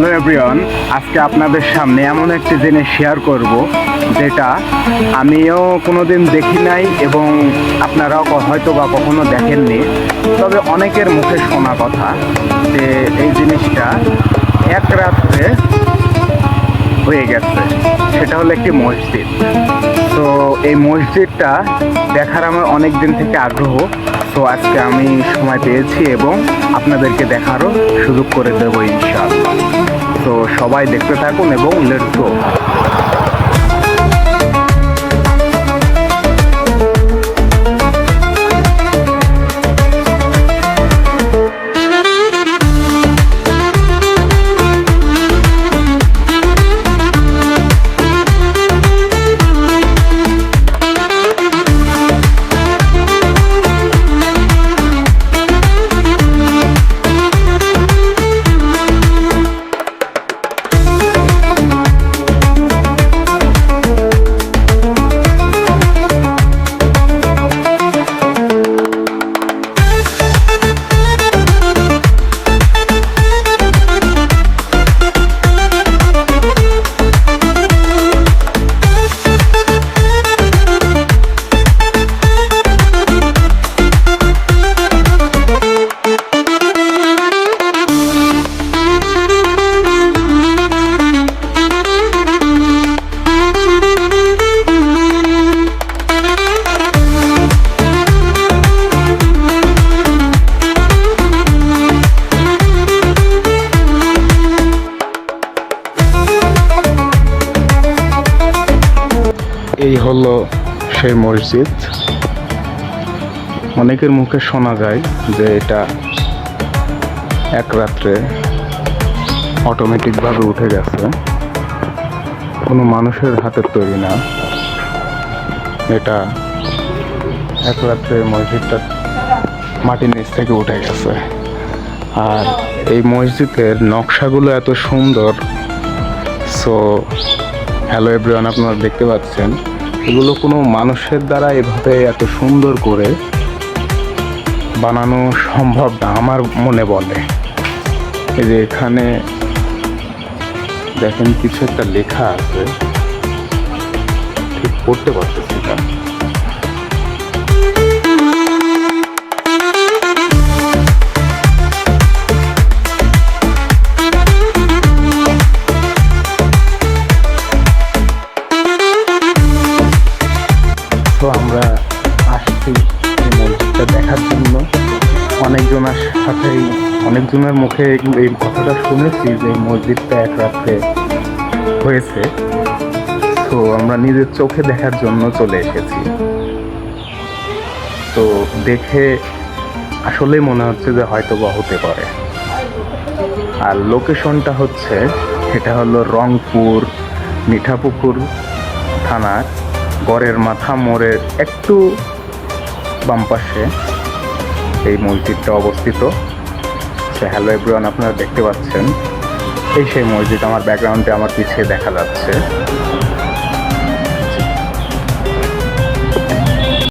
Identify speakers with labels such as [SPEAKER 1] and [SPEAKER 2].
[SPEAKER 1] Hello everyone, আজকে আপনাদের সামনে এমন একটি জিনিস শেয়ার করব, যেটা আমিও কোনোদিন দেখি নাই এবং আপনারাও হয়তো বা কখনো দেখেননি। তবে অনেকের মুখে শোনা কথা যে এই জিনিসটা এক রাত্রে হয়ে গেছে। সেটা হলো একটি মসজিদ। তো এই মসজিদটা দেখার আমার অনেক দিন থেকে আগ্রহ। তো আজকে আমি সময় পেয়েছি এবং আপনাদেরকে দেখারও সুযোগ করে দেবো ইনশাআল্লাহ। তো সবাই দেখতে থাকুন এবং লেটস গো এই হলো সেই মসজিদ। অনেকের মুখে শোনা যায় যে এটা এক রাত্রে অটোমেটিকভাবে উঠে গেছে। কোনো মানুষের হাতের তৈরি না। এটা এক রাত্রে মসজিদটা মাটির নিচ থেকে উঠে গেছে। আর এই মসজিদের নকশাগুলো এত সুন্দর। সো হ্যালো এভরিওয়ান আপনারা দেখতে পাচ্ছেন। এগুলো কোনো মানুষের দ্বারা এভাবে এত সুন্দর করে বানানো সম্ভব না, আমার মনে বলে। এই যে এখানে দেখেন কিছু একটা লেখা আছে। ঠিক পড়তে পারতেছি না। আমরা আসছি এই মসজিদটা দেখার জন্য। অনেকজনের সাথেই অনেকজনের মুখে এই কথাটা শুনেছি যে এই মসজিদটা এক রাত্রে হয়েছে। তো আমরা নিজের চোখে দেখার জন্য চলে এসেছি। তো দেখে আসলেই মনে হচ্ছে যে হয়তো বা হতে পারে। আর লোকেশনটা হচ্ছে এটা হলো রংপুর, মিঠাপুকুর থানার গড়ের মাথা মোড়ের একটু বাম পাশে এই মসজিদটা অবস্থিত। সে হ্যালো এভরিওয়ান আপনারা দেখতে পাচ্ছেন। এই সেই মসজিদ, আমার ব্যাকগ্রাউন্ডে আমার পিছিয়ে দেখা যাচ্ছে।